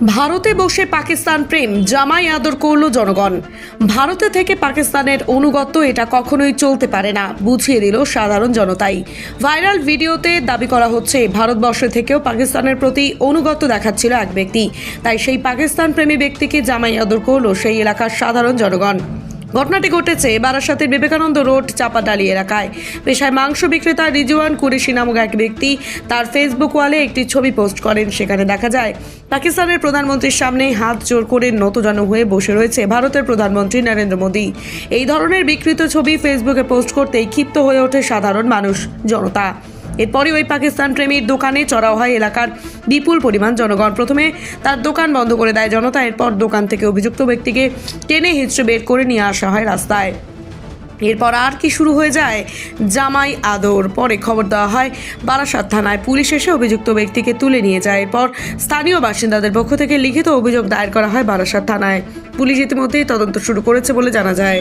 ভারতে বসে পাকিস্তান প্রেম জামাই আদর করল জনগণ। ভারতে থেকে পাকিস্তানের অনুগত এটা কখনোই চলতে পারে না, বুঝিয়ে দিল সাধারণ জনতাই। ভাইরাল ভিডিওতে দাবি করা হচ্ছে, ভারতবর্ষ থেকেও পাকিস্তানের প্রতি অনুগত দেখাচ্ছিল এক ব্যক্তি। তাই সেই পাকিস্তান প্রেমী ব্যক্তিকে জামাই আদর করল সেই এলাকার সাধারণ জনগণ। ঘটনাটি ঘটেছে বারাসাতের বিবেকানন্দ রোড চাপাডালি এলাকায়। পেশায় মাংস বিক্রেতা রিজওয়ান কুরেশি নামক এক ব্যক্তি তার ফেসবুক ওয়ালে একটি ছবি পোস্ট করেন। সেখানে দেখা যায়, পাকিস্তানের প্রধানমন্ত্রীর সামনে হাত জোর করে নতজানু হয়ে বসে রয়েছে ভারতের প্রধানমন্ত্রী নরেন্দ্র মোদী। এই ধরনের বিকৃত ছবি ফেসবুকে পোস্ট করতেই ক্ষিপ্ত হয়ে ওঠে সাধারণ মানুষ, জনতা। এরপরই ওই পাকিস্তান প্রেমীর দোকানে চড়াও হয় এলাকার বিপুল পরিমাণ জনগণ। প্রথমে তার দোকান বন্ধ করে দেয় জনতা, এরপর দোকান থেকে অভিযুক্ত ব্যক্তিকে টেনে হিচড়ে বের করে নিয়ে আসা হয় রাস্তায়। এরপর আর কি শুরু হয়ে যায়? জামাই আদর। পরে খবর দেওয়া হয়, বারাসাত থানায় পুলিশ এসে অভিযুক্ত ব্যক্তিকে তুলে নিয়ে যায়। এরপর স্থানীয় বাসিন্দাদের পক্ষ থেকে লিখিত অভিযোগ দায়ের করা হয় বারাসাত থানায়। পুলিশ ইতিমধ্যেই তদন্ত শুরু করেছে বলে জানা যায়।